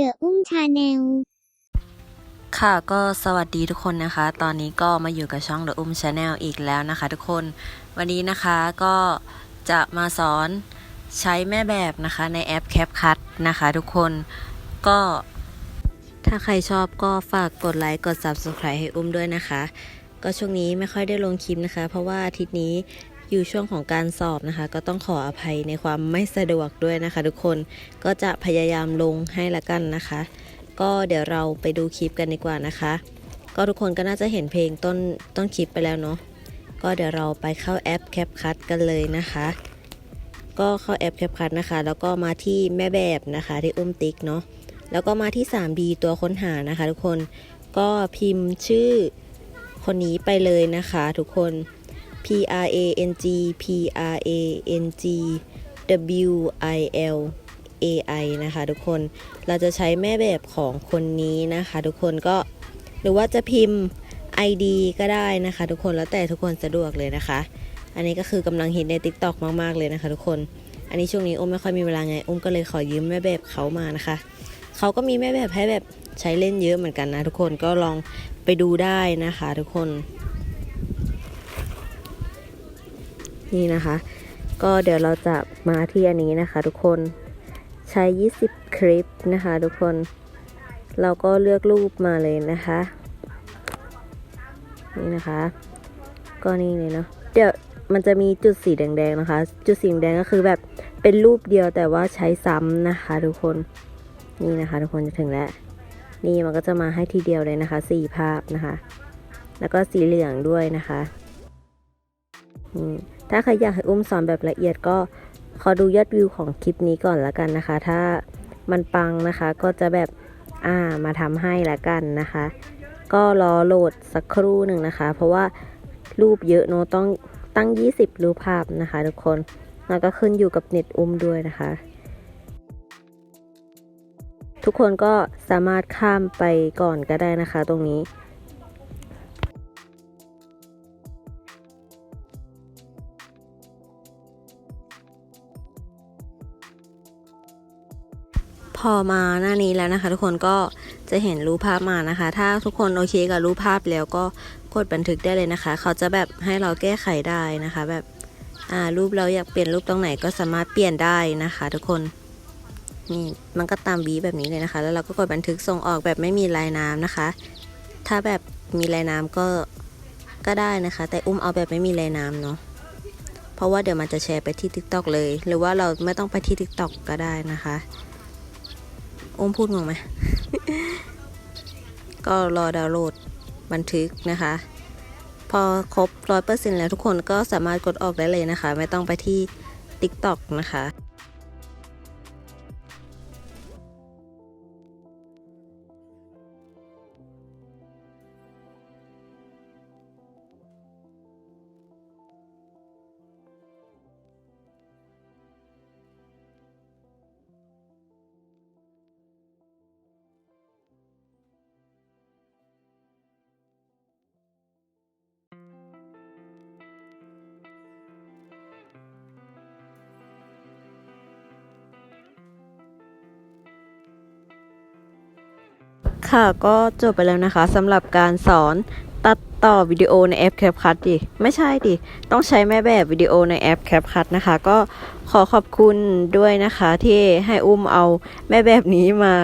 เดอะอุ้มชาแนลค่ะก็สวัสดีทุกคนนะคะ ตอนนี้ก็มาอยู่กับช่อง The Um Channel อีกแล้วนะคะ ทุกคนวันนี้นะคะก็จะมาสอนใช้แม่แบบนะคะในแอป CapCut นะคะ ทุกคนก็ถ้าใครชอบก็ฝากกดไลค์กด Subscribe ให้อุ้มด้วยนะคะ ก็ช่วงนี้ไม่ค่อยได้ลงคลิปนะคะ เพราะว่าอาทิตย์นี้ อยู่ช่วงของการสอบนะคะ ก็ต้องขออภัยในความไม่สะดวกด้วยนะคะ ทุกคนก็จะพยายามลงให้ละกันนะคะ ก็เดี๋ยวเราไปดูคลิปกันดีกว่านะคะ ก็ทุกคนก็น่าจะเห็นเพลงต้นต้นคลิปไปแล้วเนาะก็เดี๋ยวเราไปเข้าแอป CapCut กันเลยนะคะ ก็เข้าแอป CapCut นะคะ แล้วก็มาที่แม่แบบนะคะ ที่อุ้มติ๊กเนาะแล้วก็มาที่ 3D ตัวค้นหานะคะ ทุกคนก็พิมพ์ชื่อคนนี้ไปเลยนะคะ ทุกคน P R A N G P R A N G W I L A I นะคะทุกคนเราจะใช้แม่แบบของคนนี้นะคะ ทุกคนก็หรือว่าจะพิมพ์ ID ก็ได้นะคะ ทุกคนแล้วแต่ทุกคนสะดวกเลยนะคะ อันนี้ก็คือกำลังฮิตใน TikTok มาก ๆ เลยนะคะ ทุกคน อันนี้ช่วงนี้อุ้มไม่ค่อยมีเวลาไงอุ้มก็เลยขอยืมแม่แบบเขามานะคะเขาก็มีแม่แบบให้แบบใช้เล่นเยอะเหมือนกันนะ ทุกคนก็ลองไปดูได้นะคะ ทุกคน นี่นะคะ ก็เดี๋ยวเราจะมาที่อันนี้นะคะ ทุกคนใช้ 20 คลิปนะคะ ทุกคนเราก็เลือกรูปมาเลยนะคะ นี่นะคะ ก็นี่เลยเนาะเดี๋ยวมันจะมีจุดสีแดงๆนะคะ จุดสีแดงก็คือแบบเป็นรูปเดียวแต่ว่าใช้ซ้ำนะคะ ทุกคนนี่นะคะ ทุกคนจะถึงแล้ว นี่มันก็จะมาให้ทีเดียวเลยนะคะสี่ภาพนะคะ แล้วก็สีเหลืองด้วยนะคะ ถ้าใครอยากให้อุ้มสอนแบบละเอียดก็ขอดูยอดวิวของคลิปนี้ก่อนละกันนะคะ ถ้ามันปังนะคะก็จะแบบอ่ามาทำให้ละกันนะคะ ก็รอโหลดสักครู่หนึ่งนะคะ เพราะว่ารูปเยอะเนต้องตั้ง 20 รูปภาพนะคะทุกคนแล้วก็ขึ้นอยู่กับเน็ตอุ้มด้วยนะคะ ทุกคนก็สามารถข้ามไปก่อนก็ได้นะคะ ตรงนี้ พอมาหน้านี้แล้วนะคะ ทุกคนก็จะเห็นรูปภาพมานะคะ ถ้าทุกคนโอเคกับรูปภาพแล้วก็กดบันทึกได้เลยนะคะ เขาจะแบบให้เราแก้ไขได้นะคะ แบบอ่ารูปเราอยากเปลี่ยนรูปตรงไหนก็สามารถเปลี่ยนได้นะคะ ทุกคนนี่มันก็ตามบีแบบนี้เลยนะคะ แล้วเราก็กดบันทึกส่งออกแบบไม่มีลายน้ำนะคะ ถ้าแบบมีลายน้ำก็ก็ได้นะคะ แต่อุ้มเอาแบบไม่มีลายน้ำเนาะเพราะว่าเดี๋ยวมันจะแชร์ไปที่ TikTok เลย หรือว่าเราไม่ต้องไปที่ TikTok ก็ได้นะคะ อุ้มพูดงงไหมก็รอดาวน์โหลดบันทึกนะคะ พอครบร้อยเปอร์เซ็นแล้วทุกคนก็สามารถกดออกได้เลยนะคะ ไม่ต้องไปที่ TikTok นะคะ ค่ะก็จบไปแล้วนะคะสำหรับการสอนตัดต่อวิดีโอในแอป CapCut ดิ ไม่ใช่ดิ ต้องใช้แม่แบบวิดีโอในแอป CapCut นะคะ ก็ขอขอบคุณด้วยนะคะที่ให้อุ้มเอาแม่แบบนี้มา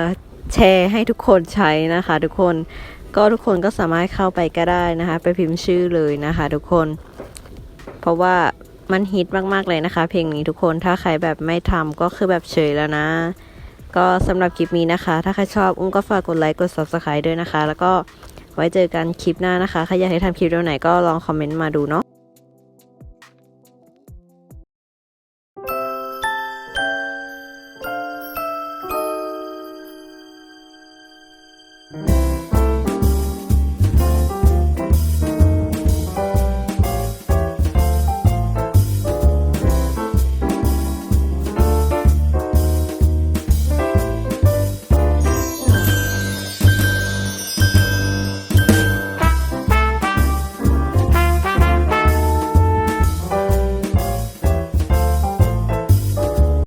แชร์ให้ทุกคนใช้นะคะ ทุกคนก็ทุกคนก็สามารถเข้าไปก็ได้นะคะ ไปพิมพ์ชื่อเลยนะคะ ทุกคน เพราะว่ามันฮิตมากๆเลยนะคะ เพลงนี้ทุกคนถ้าใครแบบไม่ทำก็คือแบบเฉยแล้วนะ ก็สำหรับคลิปนี้นะคะ ถ้าใครชอบอุ้มก็ฝากกดไลค์กด subscribe ด้วยนะคะ แล้วก็ไว้เจอกันคลิปหน้านะคะ ใครอยากให้ทำคลิปเรื่องไหนก็ลองคอมเมนต์มาดูเนาะ